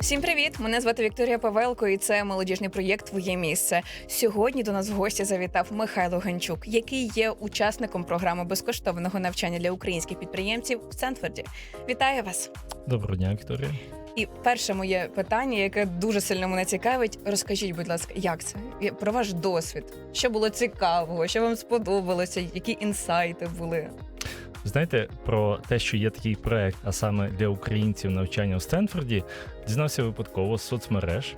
Всім привіт! Мене звати Вікторія Павелко, і це молодіжний проєкт Твоє місце. Сьогодні до нас в гості завітав Михайло Ганчук, який є учасником програми безкоштовного навчання для українських підприємців в Стенфорді. Вітаю вас! Доброго дня, Вікторія. І перше моє питання, яке дуже сильно мене цікавить, розкажіть, будь ласка, як це про ваш досвід? Що було цікавого? Що вам сподобалося? Які інсайти були? Знаєте, про те, що є такий проект, а саме для українців навчання у Стенфорді, дізнався випадково з соцмереж.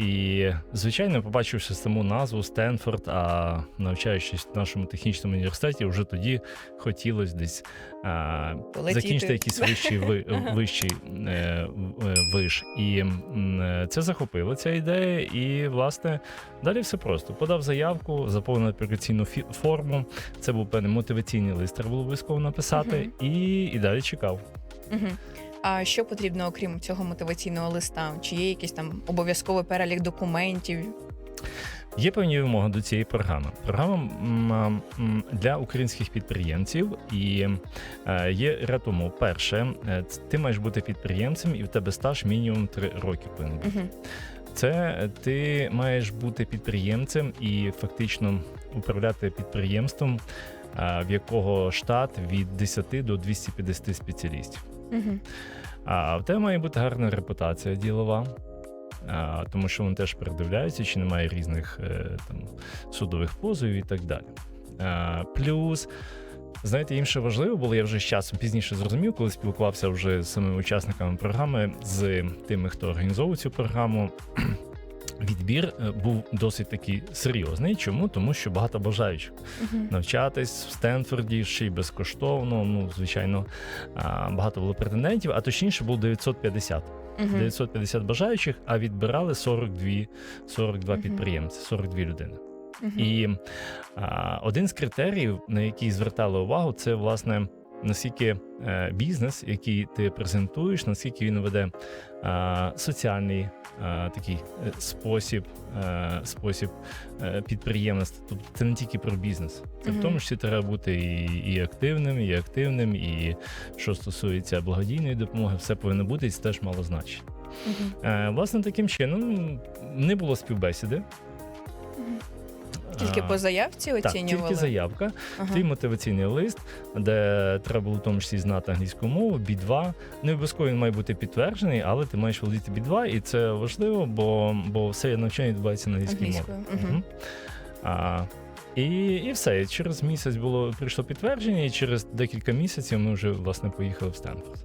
І, звичайно, побачивши саму назву Стенфорд, а навчаючись в нашому технічному університеті, вже тоді хотілося десь а, закінчити якийсь вищий, ви, вищий е, е, виш. І е, це захопило ця ідея. І, власне, далі все просто. Подав заявку, заповнив аплікаційну форму. Це був певний мотиваційний лист, треба було обов'язково написати, і, і далі чекав. Угу. А що потрібно, окрім цього мотиваційного листа? Чи є якийсь там обов'язковий перелік документів? Є певні вимоги до цієї програми. Програма для українських підприємців і е, є ряд умов. Перше, е, ти маєш бути підприємцем, і в тебе стаж мінімум 3 роки повинен бути. Угу. Це е, ти маєш бути підприємцем і фактично управляти підприємством, в якого штат від 10 до 250 спеціалістів. А в тебе має бути гарна репутація ділова, тому що вони теж передивляються, чи немає різних е, там, судових позовів і так далі. Плюс, знаєте, їм ще важливо було, я вже з часом пізніше зрозумів, коли спілкувався вже з самими учасниками програми, з тими, хто організовував цю програму. Відбір е, був досить такий серйозний. Чому? Тому що багато бажаючих Угу. навчатись в Стенфорді ще й безкоштовно. Ну, звичайно, багато було претендентів, а точніше було 950. 950 бажаючих, а відбирали 42, 42 Мгм. підприємці, 42 людини. І а, один з критеріїв, на який звертали увагу, це власне наскільки е, бізнес, який ти презентуєш, наскільки він веде соціальний такий е, спосіб, е, спосіб е, підприємництва. Тобто це не тільки про бізнес. Це в тому числі треба бути і, і активним, і активним, і що стосується благодійної допомоги, все повинно бути, і це теж мало значення. Е, власне, таким чином не було співбесіди. Тільки по заявці так, тільки заявка, Ага. твій мотиваційний лист, де треба було в тому числі знати англійську мову, B2. Не обов'язково він має бути підтверджений, але ти маєш володіти B2, і це важливо, бо, бо все навчання відбувається на англійській мові. Угу. А, і, і все. І через місяць було прийшло підтвердження, і через декілька місяців ми вже власне поїхали в Стенфорд.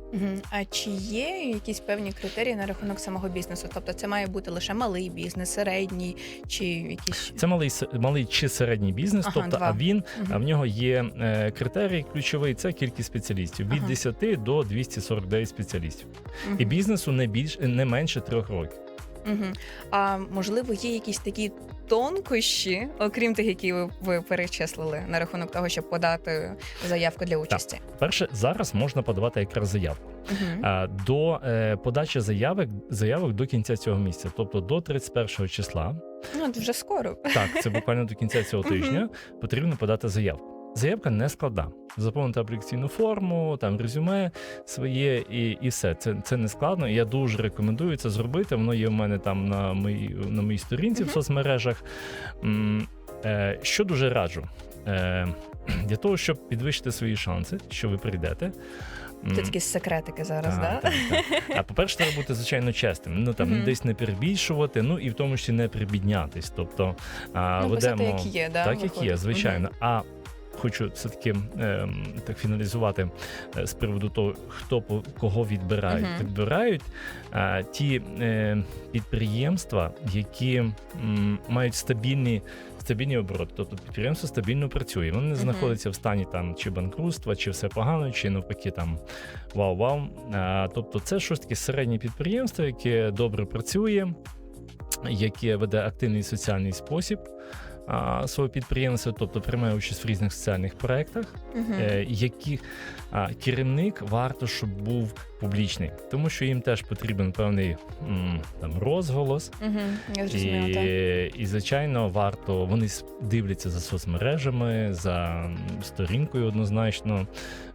А чи є якісь певні критерії на рахунок самого бізнесу? Тобто це має бути лише малий бізнес, середній чи якісь Це малий малий чи середній бізнес, Ага, тобто два. а він Мгм. а в нього є е, критерій ключовий це кількість спеціалістів від Ага. 10 до 249 спеціалістів. Мгм. І бізнесу не більш не менше трьох років. Мгм. А можливо, є якісь такі тонкощі, окрім тих, які ви, ви перечислили, на рахунок того, щоб подати заявку для участі? Перше, зараз можна подавати якраз заявку. А, до е, подачі заявок заявок до кінця цього місяця, тобто до 31 числа. Ну, вже скоро. Так, це буквально до кінця цього тижня потрібно подати заявку. Заявка не складна. Заповнити аплікаційну форму, там резюме своє і, і все. Це, це не складно. Я дуже рекомендую це зробити. Воно є в мене там на моїй, на моїй сторінці в соцмережах. Е, що дуже раджу? Е, для того, щоб підвищити свої шанси, що ви прийдете. Це такі секретики зараз, так, да? так, так. А по-перше, треба бути звичайно чесним. Ну там Мгм. десь не перебільшувати, ну і в тому числі не прибіднятись. Тобто а, Ну, ведемо як є, да, так, як є, виходить. звичайно. А хочу все-таки ем, так фіналізувати е, з приводу того, хто по кого відбирають. Мгм. Відбирають е, ті е, підприємства, які м, мають стабільні. Стабільні обороти, тобто підприємство стабільно працює. Воно не знаходиться в стані там чи банкрутства, чи все погано, чи навпаки там вау-вау. А, тобто, це щось таке середнє підприємство, яке добре працює, яке веде активний соціальний спосіб а, свого підприємства, тобто приймає участь в різних соціальних проєктах, Мгм. е, які а, керівник варто, щоб був публічний, тому що їм теж потрібен певний м, там розголос. Мгм. Я зрозуміла, так. І, і, звичайно, варто вони дивляться за соцмережами, за сторінкою однозначно,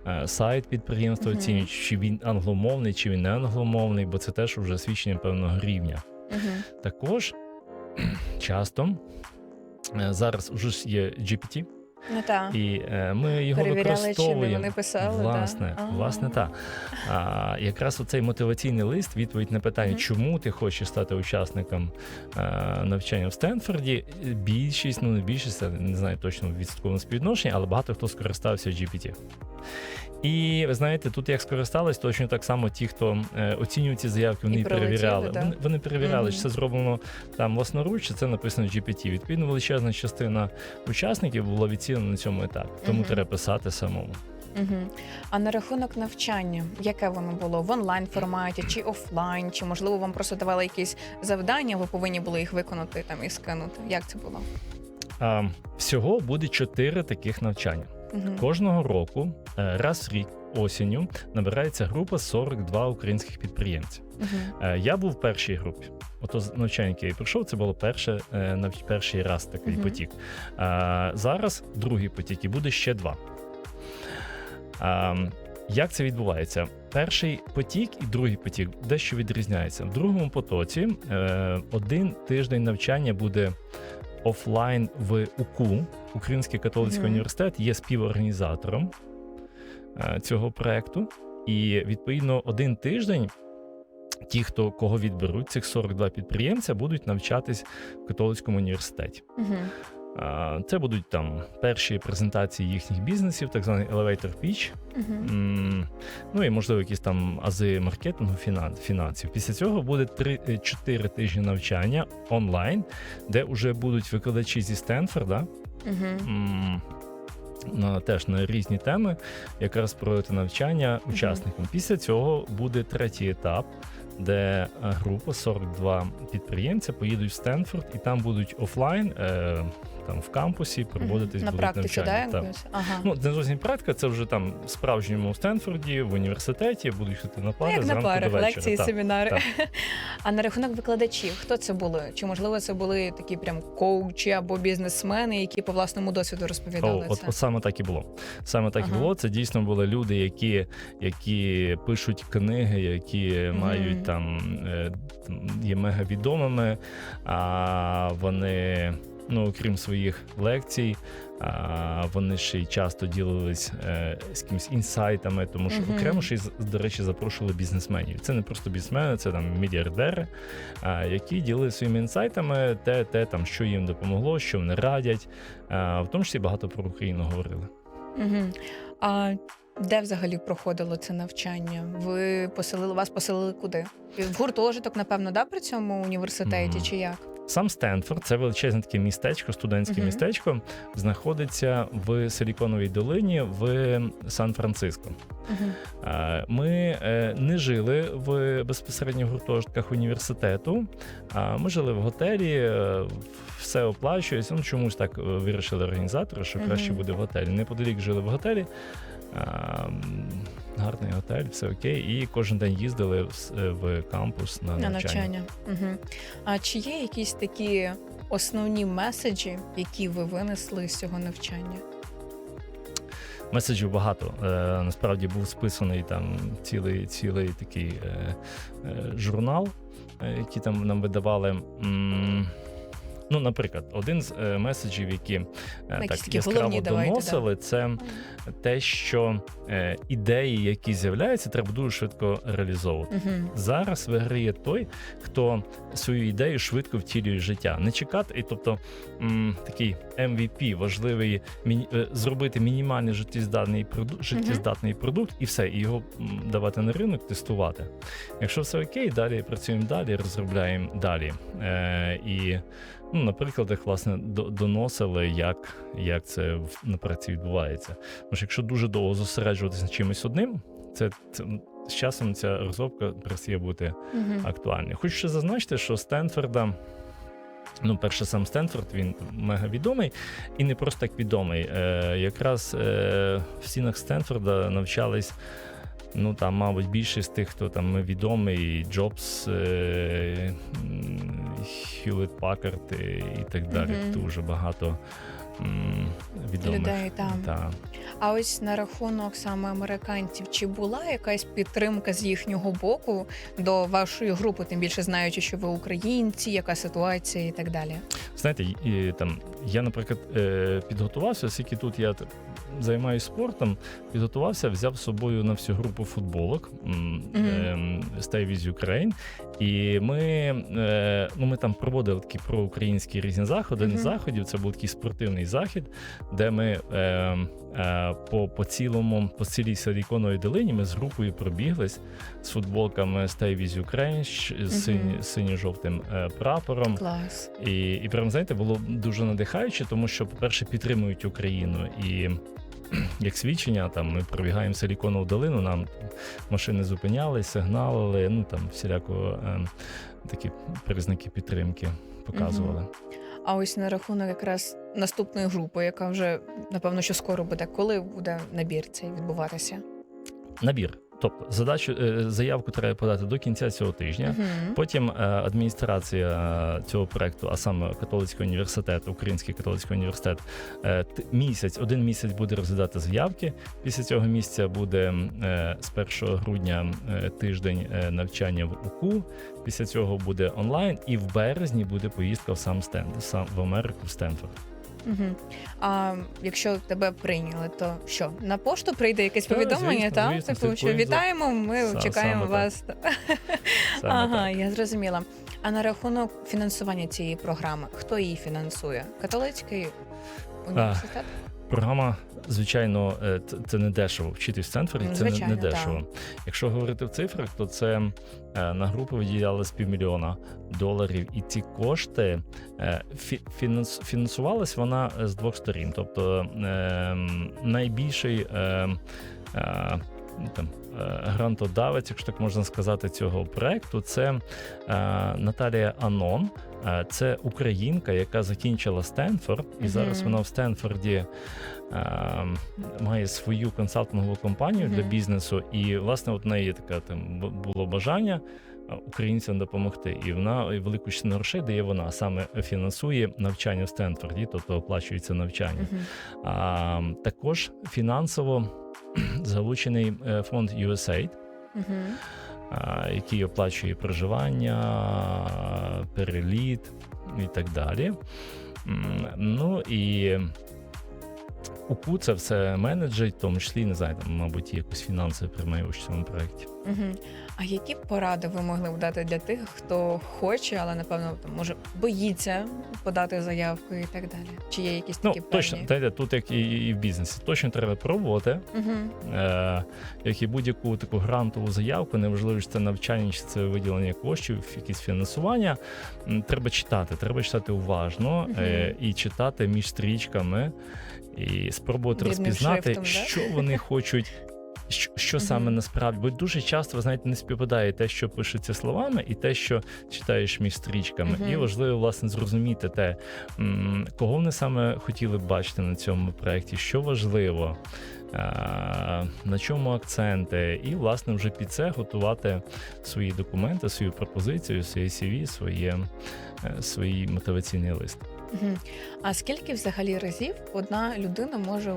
е, сайт підприємства оцінюють, чи він англомовний, чи він не англомовний, бо це теж вже свідчення певного рівня. Мгм. Також часто зараз вже ж є GPT, Ну так. і е, ми його Перевіряли, чи не використовуємо. вони писали. Власне, да? власне, так. А, якраз оцей мотиваційний лист, відповідь на питання, Мгм. чому ти хочеш стати учасником а, навчання в Стенфорді. Більшість, ну не більшість, я не знаю точно в відсотковому співвідношенні, але багато хто скористався GPT. І ви знаєте, тут як скористались, точно так само ті, хто е, оцінюють ці заявки, вони І перевіряли. Вони, вони перевіряли, Мгм. чи це зроблено там власноруч, чи це написано GPT. Відповідно, величезна частина учасників була відцінена на цьому етапі. Тому Мгм. треба писати самому. Мгм. А на рахунок навчання, яке воно було в онлайн форматі чи офлайн, чи можливо вам просто давали якісь завдання, ви повинні були їх виконати там і скинути? Як це було? А, всього буде чотири таких навчання. Мгм. Кожного року, е, раз в рік осінню, набирається група 42 українських підприємців. Е, Я був в першій групі. Ото з- навчання, яке я прийшов, це було перше, е, перший раз такий Мгм. потік. Зараз другий потік, і буде ще два. Як це відбувається? Перший потік і другий потік дещо відрізняється. В другому потоці один тиждень навчання буде офлайн в УКУ, Український католицький Мгм. університет, є співорганізатором е, цього проекту. І відповідно один тиждень. Ті, хто кого відберуть, цих 42 підприємця, будуть навчатись в католицькому університеті. Мгм. Це будуть там перші презентації їхніх бізнесів, так званий elevator pitch. М, Ну і можливо якісь там ази маркетингу, фінансів. Після цього буде 3-4 тижні навчання онлайн, де вже будуть викладачі зі Стенфорда. М, На, теж на різні теми, якраз проводити навчання учасникам. Після цього буде третій етап, де е, група 42 підприємця поїдуть в Стенфорд, і там будуть офлайн, е, там в кампусі проводитись на будуть практиці, да. Так. Ага. Ну, не зовсім практика, це вже там в справжньому Стенфорді, в університеті, будуть ходити на Ну, пари як на до вечора. лекції, Так. семінари. так. А на рахунок викладачів, хто це були? Чи можливо це були такі прям коучі або бізнесмени, які по власному досвіду О, розповідали от, це? от саме так і було. Саме так і було. Це дійсно були люди, які, які пишуть книги, які Мгм. мають там е, є мегавідомими, а вони. Ну, окрім своїх лекцій, вони ще й часто ділились е, з якимись інсайтами, тому що Мгм. окремо ще й, до речі, запрошували бізнесменів. Це не просто бізнесмени, це там мільярдери, які ділилися своїми інсайтами, те, те, там, що їм допомогло, що вони радять. В тому числі багато про Україну говорили. Угу. А де взагалі проходило це навчання? Ви поселили вас поселили куди? В гуртожиток, напевно, да, при цьому університеті, Мгм. чи як? Сам Стенфорд, це величезне таке містечко, студентське Мгм. містечко, знаходиться в Силіконовій долині в Сан-Франциско. Угу. Е, Ми е, не жили в безпосередньо гуртожитках університету. а Ми жили в готелі, е, все оплачується. Ну чомусь так е, вирішили організатори, що краще буде в готелі. Неподалік жили в готелі. А, м, Гарний готель, все окей. І кожен день їздили в, е, в кампус на На навчання. навчання. Угу. А чи є якісь такі основні меседжі, які ви винесли з цього навчання? Меседжів багато. Е, насправді був списаний там цілий, цілий такий е, е, журнал, е, який там нам видавали. М, Ну, наприклад, один з е, меседжів, які е, так яскраво головні давайте, доносили, це те, що е, ідеї, які з'являються, треба дуже швидко реалізовувати. Угу. Зараз виграє той, хто свою ідею швидко втілює в життя. Не чекати, і тобто м, такий MVP, важливий міні, е, зробити мінімальний життєздатний продукт, життєздатний продукт, і все, і його м, давати на ринок, тестувати. Якщо все окей, далі працюємо далі, розробляємо далі. Е, і ну, на прикладах, власне, доносили, як, як це на праці відбувається. Тому що якщо дуже довго зосереджуватися на чимось одним, це, це з часом ця розробка перестає бути Угу. актуальною. Хочу ще зазначити, що Стенфорда Ну, перше, сам Стенфорд, він мега відомий і не просто так відомий. Е, якраз е, в стінах Стенфорда навчались. Ну там, мабуть, більшість тих, хто там відомий, Джобс, е, Хьюлет Пакард і, і так далі. Мгм. Дуже багато м, відомих. Людей там. Та. А ось на рахунок саме американців, чи була якась підтримка з їхнього боку до вашої групи, тим більше знаючи, що ви українці, яка ситуація і так далі? Знаєте, і, там, я, наприклад, е, підготувався, оскільки тут я займаюся спортом, підготувався, взяв з собою на всю групу футболок ем, Stay with Ukraine. І ми, е, ну, ми там проводили такі проукраїнські різні заходи. З заходів це був такий спортивний захід, де ми е, е, по, по цілому, по цілій силіконовій долині ми з групою пробіглись з футболками Stay with Ukraine, з синьо-жовтим прапором. Клас. І, і прям знаєте, було дуже надихаюче, тому що, по-перше, підтримують Україну. І як свідчення, там ми пробігаємо Силіконову долину, нам машини зупинялись, сигналили, ну там всіляко е, такі признаки підтримки показували. А ось на рахунок якраз наступної групи, яка вже напевно що скоро буде, коли буде набір цей відбуватися? Набір. Тобто задачу е, заявку треба подати до кінця цього тижня. Мгм. Потім е, адміністрація е, цього проекту, а саме католицький університет, Український католицький університет, місяць, один місяць буде розглядати заявки. Після цього місяця буде з 1 грудня тиждень навчання в УКУ. Після цього буде онлайн, і в березні буде поїздка в сам Стенд, сам в Америку в Стенфорд. Мгм. А якщо тебе прийняли, то що на пошту прийде якесь Та, повідомлення? звісно, Та звісно, типу, що слідкуємо за- вітаємо, ми Са- чекаємо саме так. вас. Саме ага, так. я зрозуміла. А на рахунок фінансування цієї програми, хто її фінансує? Католицький університет? Програма, звичайно, е, це не дешево. Вчитись в Стенфорді це не, не дешево. дешево. Якщо говорити в цифрах, то це е, на групу виділялось півмільйона доларів, і ці кошти е, фінансувалась вона з двох сторін. Тобто е, найбільший е, е, ну, там. е, Грантодавець, якщо так можна сказати, цього проекту, це е, Наталія Анон. Е, Це українка, яка закінчила Стенфорд, і зараз вона в Стенфорді е, має свою консалтингову компанію для бізнесу. І, власне, от в неї така там було бажання е, українцям допомогти. І вона і велику частину грошей дає вона саме фінансує навчання в Стенфорді, тобто оплачується навчання. Мгм. А, також фінансово залучений е, фонд USAID, угу. який оплачує проживання, переліт і так далі. Ну і УКУ це все менеджить, в тому числі, не знаю, там, мабуть, якось фінансово приймає в цьому проєкті. Мгм. А які поради ви могли б дати для тих, хто хоче, але напевно там може боїться подати заявку і так далі? Чи є якісь Ну, такі точно, певні? знаєте, тут як і, і в бізнесі, точно треба пробувати. Мгм. Е, як і будь-яку таку грантову заявку, неважливо, чи це навчання, чи це виділення коштів, якісь фінансування. Треба читати, треба читати уважно Мгм. е, і читати між стрічками, і спробувати Дрібним розпізнати, шрифтом, да? що вони хочуть. Що, що саме насправді? Бо дуже часто, ви знаєте, не співпадає те, що пишеться словами, і те, що читаєш між стрічками. Мгм. І важливо, власне, зрозуміти те, кого вони саме хотіли б бачити на цьому проєкті, що важливо, на чому акценти, і, власне, вже під це готувати свої документи, свою пропозицію, своє CV, своє, е, свій мотиваційний лист. А скільки взагалі разів одна людина може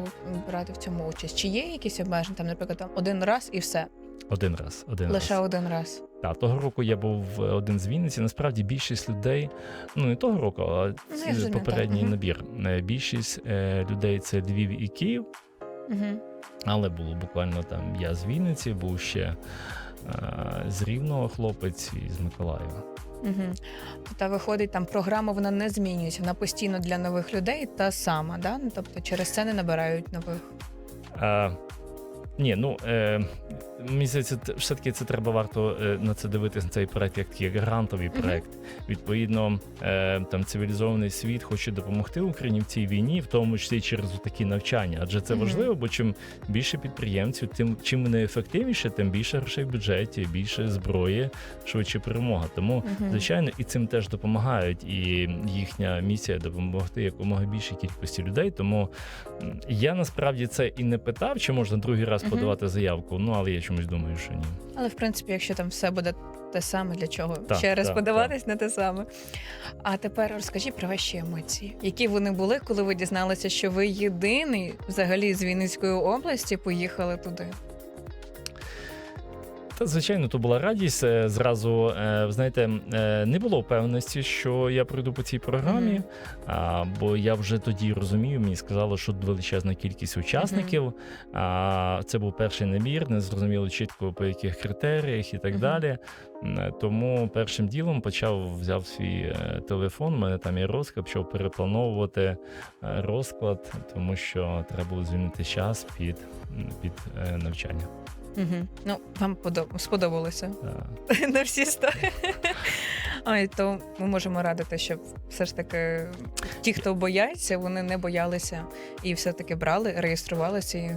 брати в цьому участь? Чи є якісь обмеження? Там, наприклад, там один раз і все, Один раз. Один лише раз. один раз. Так, того року я був один з Вінниці. Насправді більшість людей, ну не того року, а Ну, попередній так, набір. Е, Більшість е, людей це Львів і Київ, Угу. але було буквально там я з Вінниці, був ще е, з Рівного хлопець і з Миколаєва. Угу. Та виходить, там програма вона не змінюється, вона постійно для нових людей та сама, да? Ну, тобто через це не набирають нових. А, ні, ну е, мені здається, все-таки це треба варто е, на це дивитися на цей проект як, як грантовий проект. Відповідно, е, там цивілізований світ хоче допомогти Україні в цій війні, в тому числі через такі навчання. Адже це Мгм. важливо, бо чим більше підприємців, тим чим вони ефективніше, тим більше грошей в бюджеті, більше зброї, швидше перемога. Тому Мгм. Звичайно, і цим теж допомагають. І їхня місія допомогти якомога більшій кількості людей. Тому я насправді це і не питав, чи можна другий раз Мгм. подавати заявку. Ну але я чомусь думаю, що ні. Але в принципі, якщо там все буде те саме, для чого Так, ще раз так, подаватись на те саме. А тепер розкажіть про ваші емоції, які вони були, коли ви дізналися, що ви єдиний взагалі з Вінницької області поїхали туди. Та звичайно, то була радість. Е, Зразу е, знаєте, е, не було впевненості, що я пройду по цій програмі. А, бо я вже тоді розумів, мені сказали, що величезна кількість учасників. А, це був перший набір, не зрозуміло чітко по яких критеріях і так Мгм. далі. Тому першим ділом почав взяв свій телефон. У мене там є розклад, почав переплановувати розклад, тому що треба було звільнити час під, під навчання. Угу. Ну, вам подоб... сподобалося на всі сто. Ой, то ми можемо радити, щоб все ж таки ті, хто бояться, вони не боялися і все-таки брали, реєструвалися. І...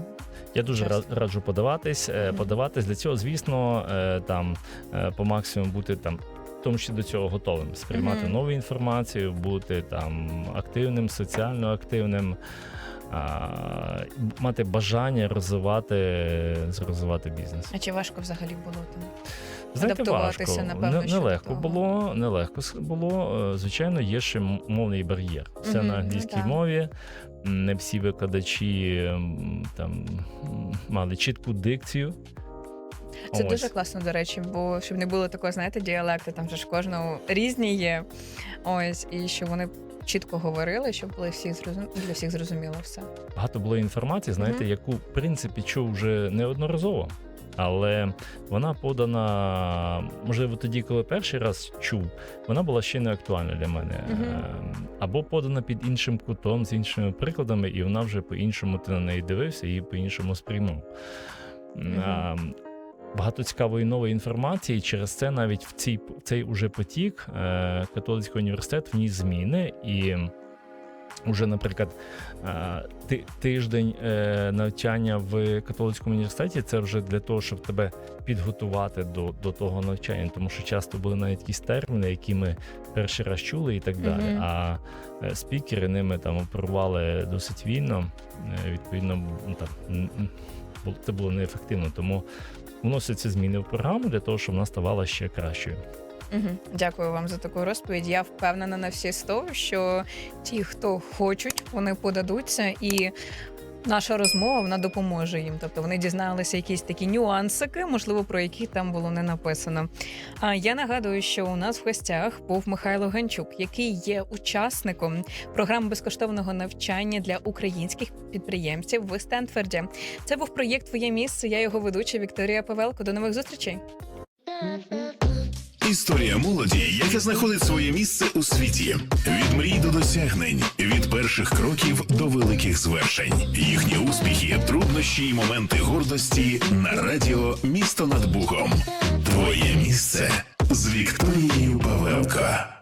Я дуже ра- раджу подаватись. Е, Подаватись для цього, звісно, е, там е, по максимуму бути там. В тому числі до цього готовим сприймати Мгм. нову інформацію, бути там активним, соціально активним, а, мати бажання розвивати, розвивати бізнес. А чи важко взагалі було там? Знаєте, Адаптуватися, важко. напевно, Не- нелегко того. було, нелегко було. Е, Звичайно, є ще мовний бар'єр. Все Мгм, на ну англійській так. мові. Не всі викладачі там мали чітку дикцію. Це Ось. дуже класно, до речі, бо щоб не було такого, знаєте, діалекти, там же ж кожного різні є. Ось, і щоб вони чітко говорили, щоб були всі зрозум... для всіх зрозуміло все. багато було інформації, знаєте, Мгм. яку в принципі чув вже неодноразово. Але вона подана, можливо, тоді, коли перший раз чув, вона була ще не актуальна для мене. Мгм. Ем, Або подана під іншим кутом, з іншими прикладами, і вона вже по-іншому ти на неї дивився і по-іншому сприймав. Мгм. Ем, Багато цікавої нової інформації. Через це навіть в цій в цей уже потік е, католицький університет вніс зміни і. Уже, наприклад, е, тиждень е, навчання в католицькому університеті це вже для того, щоб тебе підготувати до, до того навчання, тому що часто були навіть якісь терміни, які ми перший раз чули, і так далі. Мгм. А е, спікери ними там оперували досить вільно. Відповідно, ну, там, це було неефективно. Тому вносяться зміни в програму для того, щоб вона ставала ще кращою. Угу. Дякую вам за таку розповідь. Я впевнена на всі сто, що ті, хто хочуть, вони подадуться і. Наша розмова вона допоможе їм, тобто вони дізналися якісь такі нюансики, можливо, про які там було не написано. А я нагадую, що у нас в гостях був Михайло Ганчук, який є учасником програми безкоштовного навчання для українських підприємців в Стенфорді. Це був проєкт Твоє місце. Я його ведуча Вікторія Павелко. До нових зустрічей. Історія молоді, яка знаходить своє місце у світі. Від мрій до досягнень, від перших кроків до великих звершень. Їхні успіхи, труднощі і моменти гордості на радіо Місто над Бухом. Твоє місце з Вікторією Павел.